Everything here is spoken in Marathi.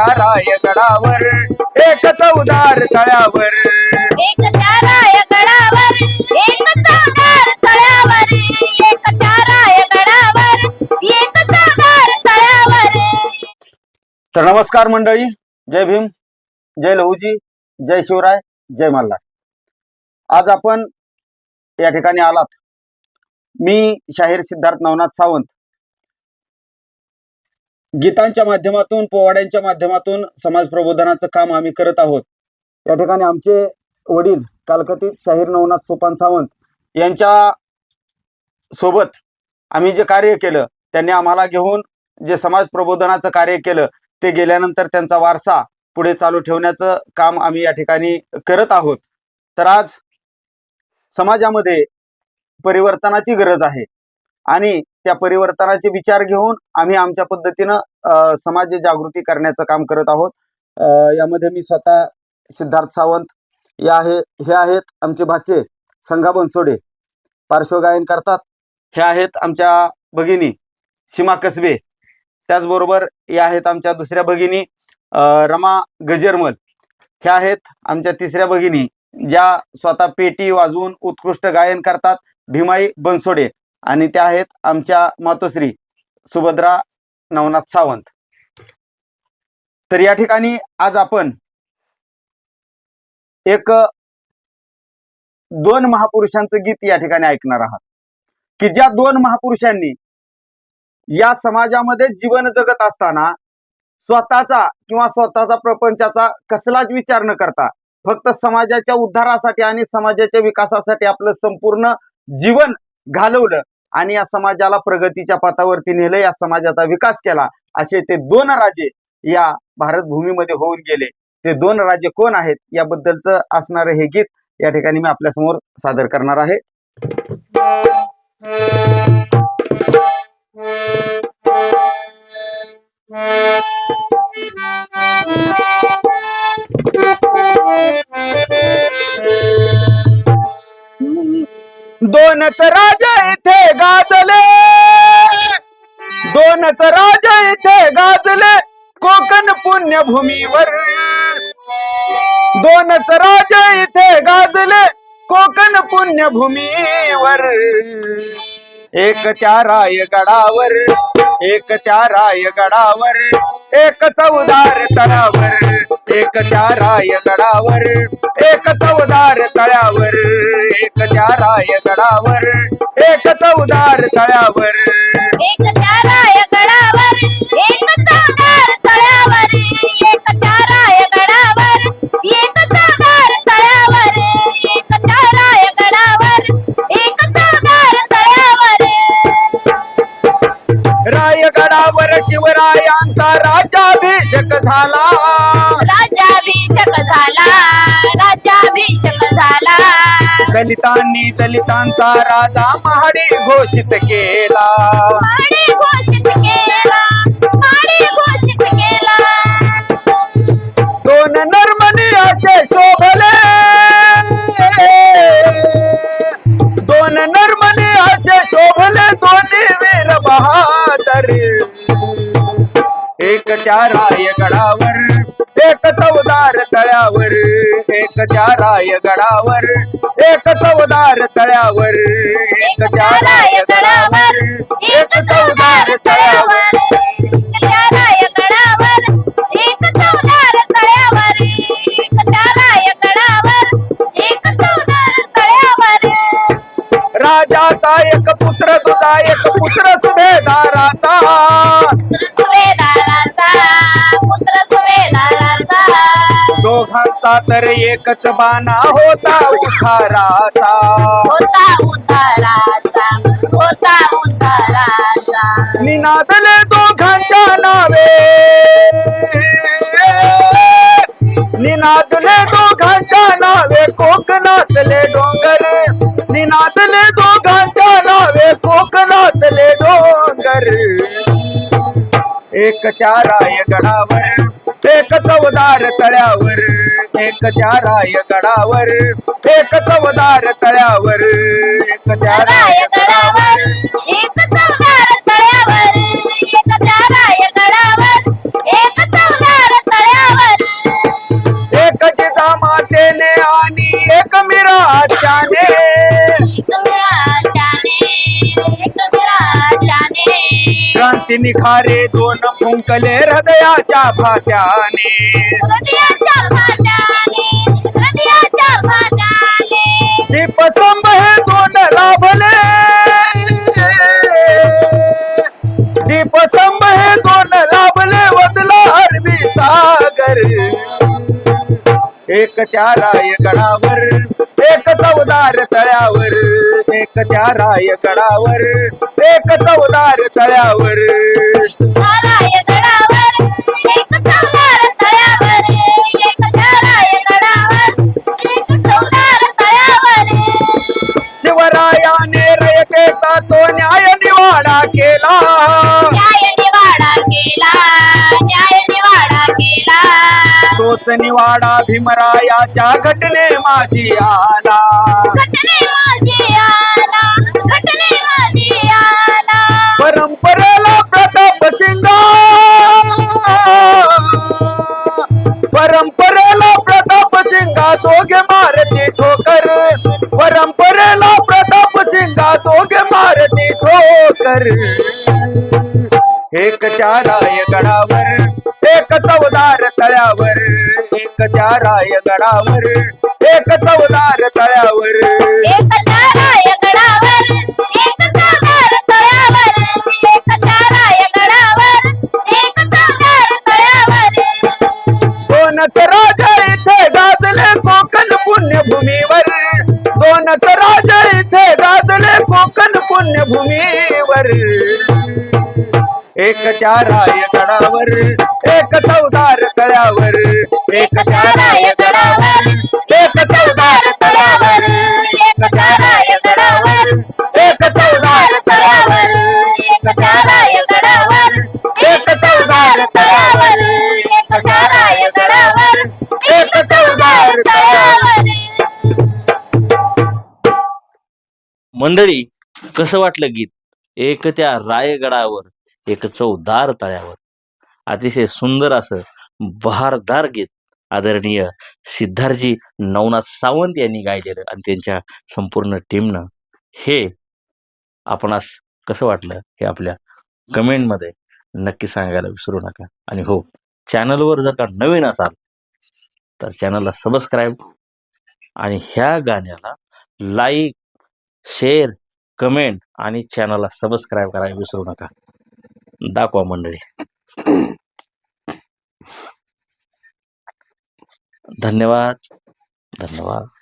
त्या रायगडावर एक चौदार तळ्यावर. एक त्या रायगडावर एक चौदार तळ्यावर एक त्या रायगडावर एक चौदार तळ्यावर. तर नमस्कार मंडळी जय भीम जय लहूजी जय शिवराय जय मल्हार. आज आपण या ठिकाणी आलात. मी शाहीर सिद्धार्थ नवनाथ सावंत. गीतांच्या माध्यमातून पोवाड्यांच्या माध्यमातून समाज प्रबोधनाचं काम आम्ही करत आहोत. या ठिकाणी आमचे वडील कालकथित शाहीर नवनाथ सोपान सावंत यांच्या सोबत आम्ही जे कार्य केलं त्यांनी आम्हाला घेऊन जे समाज प्रबोधनाचं कार्य केलं ते गेल्यानंतर त्यांचा वारसा पुढे चालू ठेवण्याचं काम आम्ही या ठिकाणी करत आहोत. तर आज समाजामध्ये परिवर्तनाची गरज आहे. आणि त्या परिवर्तनाचे विचार घेऊन आम्ही आमच्या पद्धतीनं समाज जागृती करण्याचं काम करत आहोत. यामध्ये मी स्वतः सिद्धार्थ सावंत या आहे हे आहेत आमचे भाचे संघा बनसोडे. पार्श्वगायन करतात. हे आहेत आमच्या भगिनी सीमा कसबे. त्याचबरोबर या आहेत आमच्या दुसऱ्या भगिनी रमा गजरमल. ह्या आहेत आमच्या तिसऱ्या भगिनी ज्या स्वतः पेटी वाजवून उत्कृष्ट गायन करतात. भीमाई बनसोडे. आणि त्या आहेत आमच्या मातोश्री सुभद्रा नवनाथ सावंत. तर या ठिकाणी आज आपण एक दोन महापुरुषांचं गीत या ठिकाणी ऐकणार आहात. की ज्या दोन महापुरुषांनी या समाजामध्ये जीवन जगत असताना स्वतःचा किंवा स्वतःचा प्रपंचाचा कसलाच विचार न करता फक्त समाजाच्या उद्धारासाठी आणि समाजाच्या विकासासाठी आपलं संपूर्ण जीवन घालवलं आणि या समाजाला प्रगतीच्या पथावरती नेलं या समाजाचा विकास केला असे ते दोन राजे या भारत भूमीमध्ये होऊन गेले. ते दोन राजे कोण आहेत याबद्दलचं असणारं हे गीत या ठिकाणी मी आपल्यासमोर सादर करणार आहे. दोनच राजा गाजले. दोनच राजा इथे गाजले कोकण पुण्यभूमीवर. दोनच राजा इथे गाजले कोकण पुण्यभूमीवर. एक त्या रायगडावर एक त्या रायगडावर एक चौदार तळावर. एक त्या रायगडावर एक चौदार तळ्यावर एक त्या रायगडावर एक चौदार तळ्यावर. एक त्या रायगडावर एक चौदार तळ्यावर एक त्या रायगडावर एक चौदार तळ्यावर एक त्या रायगडावर एक चौदार तळ्यावर. रायगडावर शिवरायांचा राज्याभिषेक झाला. राज्याभिषेक झाला राज्याभिषेक झाला. दलितांनी दलितांचा राजा महाडी घोषित केला. माडी घोषित केला. माडी घोषित केला. दोन नर्मनी असे शोभले. दोन नर्मनी असे शोभले दोन्ही वीर बहादर. एक त्या रायगडावर एक चौदार तळ्यावर. एक त्या रायगडावर एक चौदार तळ्यावर. एक त्या रायगडावर एक चौदार तळ्यावर. एक त्या रायगडावर एक तळ्यावर. एक त्या रायगडावर एक चौदार तळ्यावर. राजाचा एक पुत्र तुझा एक पुत्र दोघांचा तर एकच बाणा होता उखाराचा होता उताराचा होता उताराचा. निनादले दोघांच्या नावे. निनादले दोघांच्या नावे कोकणातले डोंगर. निनादले दोघांच्या नावे कोकणातले डोंगर. एक त्या रायगडावर एक चौदार तळ्यावर. एक त्या रायगडावर एक चवदार तळ्यावर. एक त्या रायगडावर एक चवदार तळ्यावर एक त्या रायगडावर एक चवदार तळ्यावर. एक जिजा मातेने आणि एक मिराच्याने एक मिराच्याने क्रांती निखारे दोन फुंकले हृदयाच्या भात्याने हृदयाच्या भात्या एक त्या रायगडावर एक चौदार तळ्यावर एक त्या रायगडावर एक चौदार तळ्यावर. तोच निवाडा भीमरायाच्या घटने माझी आला. घटने माझी आला घटने माझी आला. परंपरेला प्रताप सिंगा परंपरेला प्रताप सिंगा दोघे मारती ठोकर. परंपरेला प्रताप सिंगा दोघे मारती ठोकर. एक त्या रायगडावर एक तळ्यावर एक त्या रायगडावर एक चौदार तळ्यावर. एक तळ्यावर. चौदार तळ्यावर. दोनच राजा इथे गाजले कोकण पुण्यभूमीवर. दोनच राजा इथे गाजले कोकण पुण्यभूमीवर. एक त्या रायगडावर एक चौदार तळ्यावर. एक त्या रायगडावर एक चौदार तळ्यावर. एक ताराय गडावर एक चौदार तळ्यावर. एक ताराय गडावर एक चौदार तळ्यावर. एक ताराय गडावर एक चौदार तळ्यावर. मंडळी कसं वाटलं गीत? एक त्या रायगडावर एक चौदार तळ्यावर. अतिशय सुंदर असं बहारदार गीत आदरणीय सिद्धार्थजी नवनाथ सावंत यांनी गायलेलं आणि त्यांच्या संपूर्ण टीमनं. हे आपणास कसं वाटलं हे आपल्या कमेंटमध्ये नक्की सांगायला विसरू नका. आणि हो चॅनलवर जर का नवीन असाल तर चॅनलला सबस्क्राईब आणि ह्या गाण्याला लाईक शेअर कमेंट आणि चॅनलला सबस्क्राईब करायला विसरू नका. दाखवा मंडळी. धन्यवाद. धन्यवाद.